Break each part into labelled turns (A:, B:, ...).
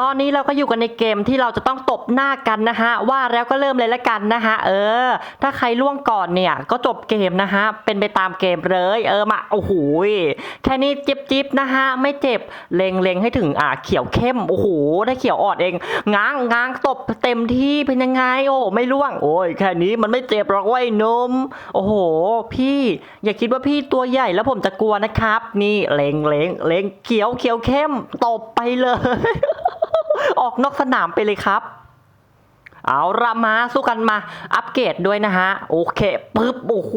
A: ตอนนี้เราก็อยู่กันในเกมที่เราจะต้องตบหน้ากันนะฮะว่าแล้วก็เริ่มเลยละกันนะฮะเออ ถ้าใครล่วงก่อนเนี่ยก็จบเกมนะฮะเป็นไปตามเกมเลยเออมาโอ้โหแค่นี้จิบจิบนะฮะไม่เจ็บเล็งเล็งให้ถึงอ่าเขียวเข้มโอ้โหได้เขียวอ่อนเองง้างง้างตบเต็มที่เป็นยังไงโอ้ไม่ล่วง โอ้ยแค่นี้มันไม่เจ็บหรอกเว้ยนมโอ้โห พี่อย่าคิดว่าพี่ตัวใหญ่แล้วผมจะกลัวนะครับ นี่เล็งเล็งเล็งเขียวเขียวเข้มตบไปเลย ออกนอกสนามไปเลยครับ เอาละมาสู้กันมา อัปเกรดด้วยนะฮะ โอเคปึ๊บโอ้โห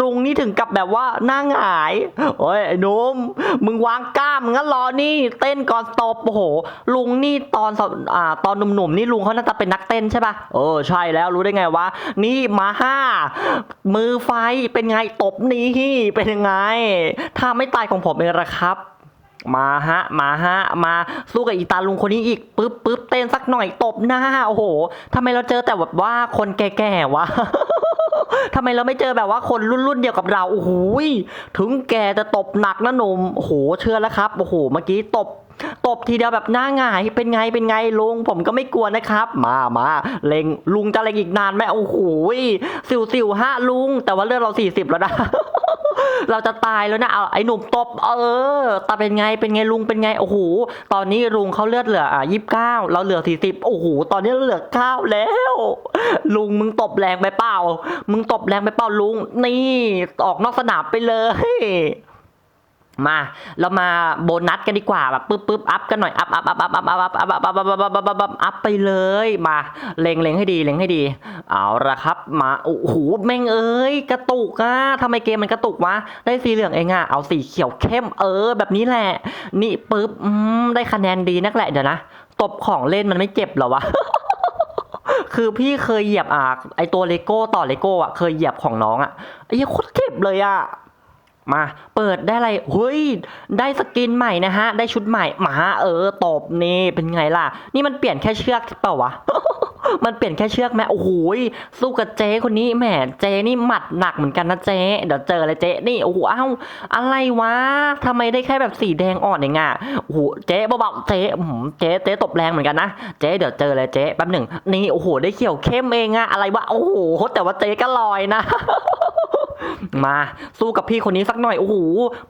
A: รุงนี่ถึงกับแบบว่าหน้าหงาย โอ้ยไอ้นุ่มมึงวางกล้ามงั้นรอนี่ เต้นก่อนตบโอ้โหลุงนี่ตอนสอ่าตอนหนุ่มๆนี่ลุงเขาน่าจะเป็นนักเต้นใช่ปะเออใช่แล้วรู้ได้ไงวะนี่มาห้ามือไฟเป็นไงตบนี้เป็นยังไงถ้าไม่ตายของผมเองละครับ มาฮะ มาฮะ มาสู้กับอีตาลุงคนนี้อีกปึ๊บปึ๊บเต้นสักหน่อยตบหน้าโอ้โหทำไมเราเจอแต่แบบว่าคนแก่ๆวะทำไมเราไม่เจอแบบว่าคนรุ่นๆเดียวกับเราโอ้โหยถึงแกจะตบหนักนะหนุ่มโอ้โหเชื่อแล้วครับโอ้โหเมื่อกี้ตบตบทีเดียวแบบหน้าหงายเป็นไงเป็นไงลุงผมก็ไม่กลัวนะครับ มามาเล็งลุงจะเล็งอีกนานไหมโอ้โหยสิวสิวฮะลุง แต่ว่าเลือดเราสี่สิบแล้วนะ เราจะตายแล้วนะเอาไอ้หนุ่มตบ เออตาเป็นไงเป็นไงลุงเป็นไงโอ้โหตอนนี้ลุงเขาเลือดเหลืออะยี่สิบเก้าเราเหลือสี่สิบโอ้โหตอนนี้เหลือเก้าแล้ว ลุงมึงตบแรงไปเปล่า มึงตบแรงไปเปล่าลุง นี่ออกนอกสนามไปเลย มาเรามาโบนัสกันดีกว่าแบบปึ๊บปึ๊บอัพกันหน่อยอัพอัพอัพอัพอัพอัพอัพอัพอัพอัพอัพอัพอัพอัพอัพอัพไปเลยมาเล็งเล็งให้ดีเล็งให้ดี เอาละครับมาโอ้โหแม่งเอ้ยกระตุกอะทำไมเกมมันกระตุกวะได้สีเหลืองเองอะเอาสีเขียวเข้มเออ แบบนี้แหละ นี่ปึ๊บอืมได้คะแนนดีนักแหละเดี๋ยวนะตบของเล่นมันไม่เจ็บหรอวะคือพี่เคยเหยียบอะไอตัวเลโก้ต่อเลโก้อะเคยเหยียบของน้องอะไอ้โคตรเจ็บเลยอะ มาเปิดได้อะไรเฮ้ยได้สกินใหม่นะฮะ ได้ชุดใหม่มาเออตบนี่เป็นไงล่ะ นี่มันเปลี่ยนแค่เชือกเปล่าวะมันเปลี่ยนแค่เชือกไหมโอ้โหยสู้กับเจ๊คนนี้แหมเจ๊นี่หมัดหนักเหมือนกันนะเจ๊เดี๋ยวเจอเลยเจ๊นี่โอ้โหเอ้าอะไรวะทำไมได้แค่แบบสีแดงอ่อนเองอะโอ้โหเจ๊เบาๆเจ๊อื้เจ๊เจ๊ตบแรงเหมือนกันนะเจ๊เดี๋ยวเจอเลยเจ๊แป๊บหนึ่งนี่โอ้โหได้เขียวเข้มเองอะอะไรวะโอ้โหแต่ว่าเจ๊ก็ลอยนะ มาสู้กับพี่คนนี้สักหน่อยโอ้โห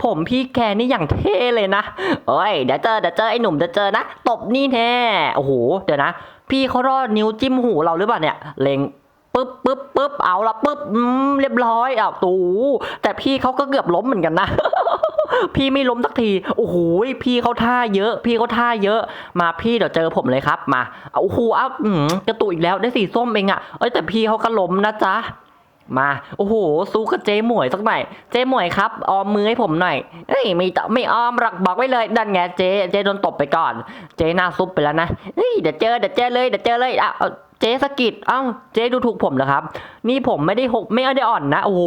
A: ผมพี่แกนี่อย่างเท่เลยนะเอ้ยเดี๋ยวเจอเดี๋ยวเจอไอ้หนุ่มเดี๋ยวเจอนะตบนี่แน่โอ้โหเดี๋ยวนะ พี่เขารอดนิ้วจิ้มหูเราหรือเปล่าเนี่ยเล็งปึ๊บปึ๊บปึ๊บเอาละปึ๊บเรียบร้อยอ้าวตูแต่พี่เขาก็เกือบล้มเหมือนกันนะ พี่ไม่ล้มสักทีโอ้โหพี่เขาท่าเยอะ พี่เขาท่าเยอะ มาพี่เดี๋ยวเจอผมเลยครับ มาโอ้โหอ้าวอืมกระตุกอีกแล้วได้สีส้มเองอะเอ้ยแต่พี่เขาก็ล้มนะจ๊ะ มา โอ้โหสู้กับเจ๊หมวยสักหน่อย เจ๊หมวยครับ ออมมือให้ผมหน่อยเอ้ยไม่ต้องไม่ออมหรักบอกไว้เลยดันไงเจ๊เจ๊โดนตบไปก่อน เจ๊หน้าซุปไปแล้วนะเฮ้ยเดี๋ยวเจอเดี๋ยวเจอเลยเดี๋ยวเจอเลยอ้าวเจ๊สะกิดเอ้าเจ๊ดูถูกผมเหรอครับ นี่ผมไม่ได้หกไม่ได้อ่อนนะโอ้โห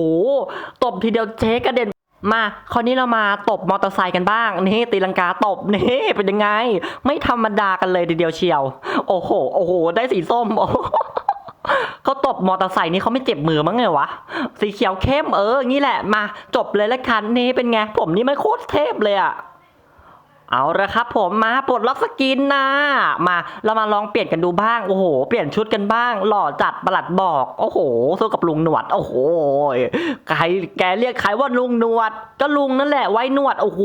A: ตบทีเดียวเจ๊กระเด็นมาคราวนี้เรามาตบมอเตอร์ไซค์กันบ้าง นี่ตีลังกาตบนี่เป็นยังไง ไม่ธรรมดากันเลยทีเดียวเชียว โอ้โห โอ้โห ได้สีส้มโอ้ เขาตบมอเตอร์ไซค์นี่เขาไม่เจ็บมือมั้งไงวะ สีเขียวเข้มเออ งี้แหละ มาจบเลยละคันนี่เป็นไง ผมนี่ไม่โคตรเทพเลยอะ เอาละครับผมมาปลดล็อกสกินนะมาเรามาลองเปลี่ยนกันดูบ้างโอ้โห เปลี่ยนชุดกันบ้าง หล่อจัดประหลัดบอกโอ้โหสู้กับลุงหนวดโอ้โหใครแกเรียกใครว่าลุงหนวด ก็ลุงนั่นแหละไว้หนวดโอ้โห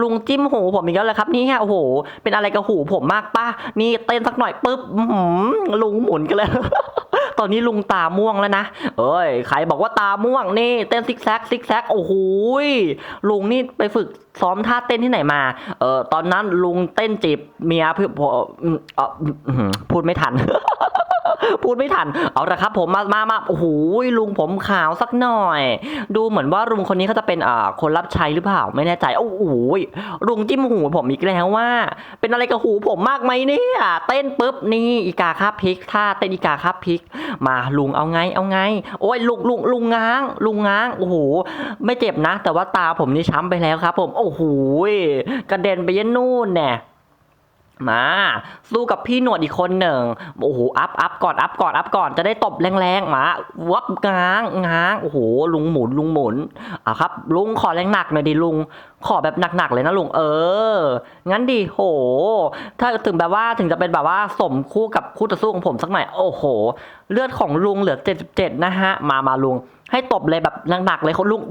A: ลุงจิ้มหูผมอีกแล้วเลยครับนี่ฮะโอ้โห เป็นอะไรกับหูผมมากป้านี่เต้นสักหน่อยปุ๊บหือลุงหมุนกันเลย ตอนนี้ลุงตาม่วงแล้วนะ เอ้ย ใครบอกว่าตาม่วงนี่ เต้นซิกแซกซิกแซกโอ้โหลุงนี่ไปฝึกซ้อมท่าเต้นที่ไหนมา เออตอนนั้นลุงเต้นจีบเมียเพื่อพูดไม่ทัน พูดไม่ทัน เอาละครับผมมามามาโอ้โหลุงผมขาวสักหน่อย ดูเหมือนว่าลุงคนนี้เขาจะเป็นอ่าคนรับใช้หรือเปล่าไม่แน่ใจโอ้โหลุงจิ้มหูผมอีกแล้วว่า เป็นอะไรกับหูผมมากไหมเนี่ยเต้นปุ๊บนี่อีกาคาบพริกท่าเต้นอีกาคาบพริก มาลุงเอาไงเอาไง โอ้ยลุงลุงลุงง้าง ลุงง้างโอ้โหไม่เจ็บนะ แต่ว่าตาผมนี่ช้ำไปแล้วครับ ผมโอ้โหกระเด็นไปยันนู่นแน่ มาสู้กับพี่หนวดอีกคนหนึ่งโอ้โหอัพอัพก่อนอัพก่อนอัพก่อนจะได้ตบแรงๆมาวับง้างง้างโอ้โหลุงหมุนลุงหมุนอะครับ ลุงขอแรงหนักหน่อยดิลุงขอแบบหนักๆเลยนะลุงเออ งั้นดีโห ถ้าถึงแบบว่าถึงจะเป็นแบบว่าสมคู่กับคู่ต่อสู้ของผมสักหน่อยโอ้โห เลือดของลุงเหลือ 77 นะฮะ มามาลุงให้ตบเลยแบบหนักๆเลยเขาลุง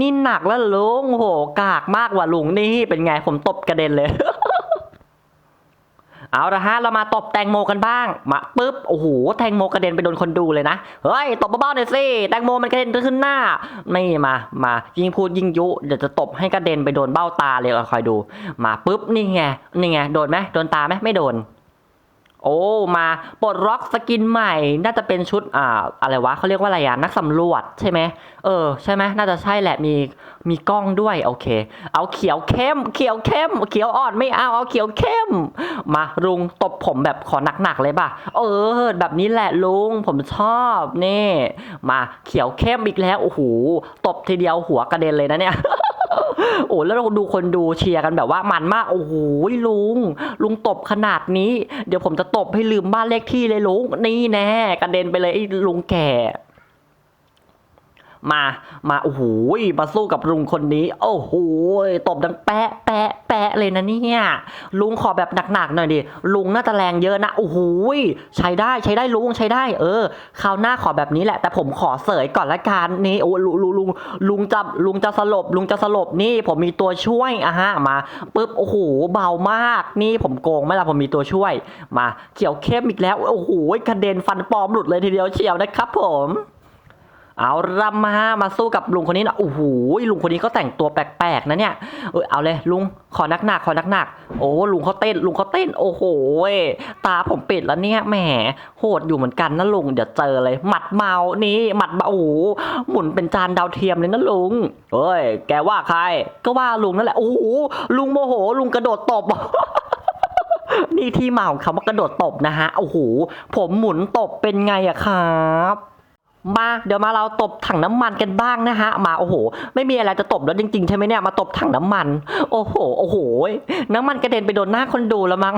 A: นี่หนักแล้วลุงโอ้โหกากมากว่ะลุงนี่เป็นไงผมตบกระเด็นเลย เอาละฮะเรามาตบแตงโมกันบ้าง มาปุ๊บโอ้โหแตงโมกระเด็นไปโดนคนดูเลยนะเฮ้ยตบเบาๆหน่อยสิแตงโมมันกระเด็นขึ้นหน้าไม่มามายิ่งพูดยิ่งยุเดี๋ยวจะตบให้กระเด็นไปโดนเบ้าตาเลยเอาคอยดู มาปุ๊บนี่ไงนี่ไงโดนไหมโดนตาไหมไม่โดน โอ้มาปลดล็อกสกินใหม่ น่าจะเป็นชุดอ่าอะไรวะเขาเรียกว่าอะไรอะนักสำรวจใช่ไหมเออใช่ไหมน่าจะใช่แหละมี มีกล้องด้วยโอเค เอาเขียวเข้ม เขียวเข้ม เขียวอ่อนไม่เอาเอาเขียวเข้ม มาลุงตบผมแบบขอหนักๆเลยป่ะ เออ แบบนี้แหละลุงผมชอบนี่ มาเขียวเข้มอีกแล้วโอ้โหตบทีเดียวหัวกระเด็นเลยนะเนี่ยโอ้แล้วเราดูคนดูเชียร์กันแบบว่ามันมากโอ้โหลุง ลุงตบขนาดนี้ เดี๋ยวผมจะตบให้ลืมบ้านเลขที่เลยลุงนี่แน่กระเด็นไปเลยไอ้ลุงแก่ มา มาโอ้โหมาสู้กับลุงคนนี้ โอ้โหตบดังแปะแปะแปะเลยนะเนี่ยลุงขอแบบหนักๆหน่อยดิลุงน่าจะแรงเยอะนะโอ้โหใช้ได้ใช้ได้ลุงใช้ได้ เออคราวหน้าขอแบบนี้แหละ แต่ผมขอเสยก่อนละกันนี่โอ้ลุงลุงลุงลุงจะลุงจะสลบ ลุงจะสลบนี่ผมมีตัวช่วยอะฮะมาปุ๊บโอ้โหเบามากนี่ผมโกงไหมล่ะผมมีตัวช่วย มาเขียวเข้มอีกแล้วโอ้โหกระเด็นฟันปลอมหลุดเลยทีเดียวเชียวนะครับผม เอาละมา มาสู้กับลุงคนนี้นะโอ้โหลุงคนนี้เขาแต่งตัวแปลกๆนะเนี่ย เออเอาเลยลุง ขอหนักๆขอหนักๆโอ้ลุงเขาเต้น ลุงเขาเต้น โอ้โหตาผมปิดแล้วเนี่ยแหม โหดอยู่เหมือนกันนะลุง เดี๋ยวเจอเลย หมัดเมา นี่ หมัดเมาโอ้โหหมุนเป็นจานดาวเทียมเลยนะลุง เอ้ย แกว่าใคร ก็ว่าลุงนั่นแหละ โอ้โหลุงโมโห ลุงกระโดดตบนี่ที่มาของคำว่ากระโดดตบนะฮะ โอ้โห ผมหมุนตบเป็นไงอะครับ มาเดี๋ยวมาเราตบถังน้ำมันกันบ้างนะฮะมาโอ้โห ไม่มีอะไรจะตบแล้วจริงๆใช่ไหมเนี่ยมาตบถังน้ำมัน โอ้โหโอ้โห น้ำมันกระเด็นไปโดนหน้าคนดูแล้วมั้ง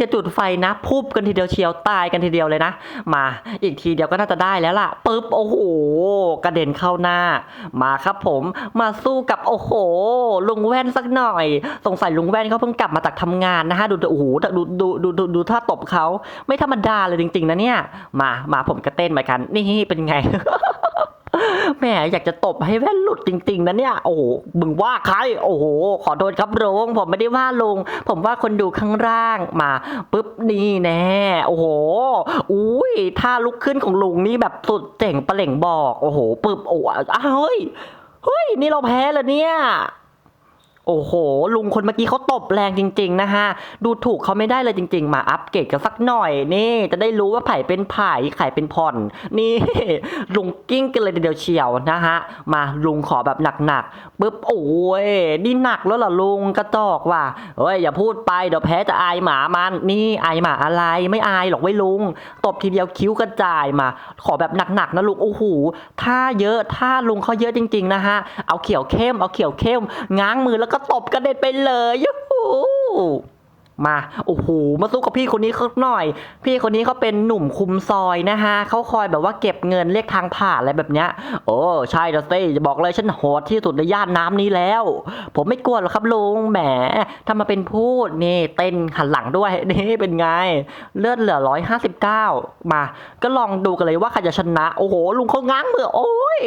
A: จะจุดไฟนะ พุบกันทีเดียวเชียวตายกันทีเดียวเลยนะ มาอีกทีเดียวก็น่าจะได้แล้วล่ะปึ๊บโอ้โหกระเด็นเข้าหน้า มาครับผมมาสู้กับโอ้โห ลุงแว่นสักหน่อย สงสัยลุงแว่นเขาเพิ่งกลับมาจากทำงานนะฮะดูดูโอ้โหดูดูดูดูดูท่าตบเขาไม่ธรรมดาเลยจริง ๆ นะเนี่ย มามาผมก็เต้นเหมือนกัน นี่เป็นไง แหมอยากจะตบให้แว่นหลุดจริง ๆนะเนี่ย โอ้โหมึงว่าใคร โอ้โห ขอโทษครับลุงผมไม่ได้ว่าลุงผมว่าคนดูข้างล่างมาปุ๊บนี่แน่โอ้โหอุ้ยท่าลุกขึ้นของลุงนี่แบบสุดเจ๋งประเหล่งบอก โอ้โหปึ๊บโอ้อ้าวเฮ้ยเฮ้ย นี่เราแพ้แล้วเนี่ย โอ้โห ลุงคนเมื่อกี้เขาตบแรงจริง ๆ นะฮะ ดูถูกเขาไม่ได้เลยจริง ๆ มาอัปเกรดกันสักหน่อยนี่ จะได้รู้ว่าไผ่เป็นไผ่ไข่เป็นผ่อน นี่ ลุงกิ้งกันเลยเดียวเชียวนะฮะ มาลุงขอแบบหนักๆปุ๊บโอ้ยนี่หนักแล้วเหรอลุงกระจอกว่ะเฮ้ยอย่าพูดไปเดี๋ยวแพ้จะอายหมามันนี่อายหมาอะไรไม่อายหรอกไว้ลุง ตบทีเดียวคิ้วกระจายมา ขอแบบหนักๆนะลุงโอ้โหท่าเยอะท่าลุงเขาเยอะจริง ๆ นะฮะเอาเขียวเข้มเอาเขียวเข้มง้างมือแล้วก็ตบกระเด็นไปเลยยูหู มาโอ้โหมาสู้กับพี่คนนี้เขาหน่อย พี่คนนี้เขาเป็นหนุ่มคุมซอยนะฮะเขาคอยแบบว่าเก็บเงินเรียกทางผ่านอะไรแบบเนี้ย โอ้ใช่ละสิจะบอกเลยฉันโหดที่สุดในย่านน้ำนี้แล้ว ผมไม่กลัวหรอกครับลุงแหมถ้ามาเป็นพูดนี่เต้นหันหลังด้วยนี่เป็นไง เลือดเหลือร้อยห้าสิบเก้ามา ก็ลองดูกันเลยว่าใครจะชนะ โอ้โห ลุงเขาง้างมือโอ้ย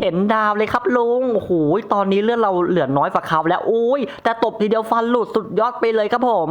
A: เห็นดาวเลยครับลุงโอ้โหตอนนี้เลือดเราเหลือน้อยกว่าเขาแล้วโอ้ยแต่ตบทีเดียวฟันหลุดสุดยอดไปเลยครับผม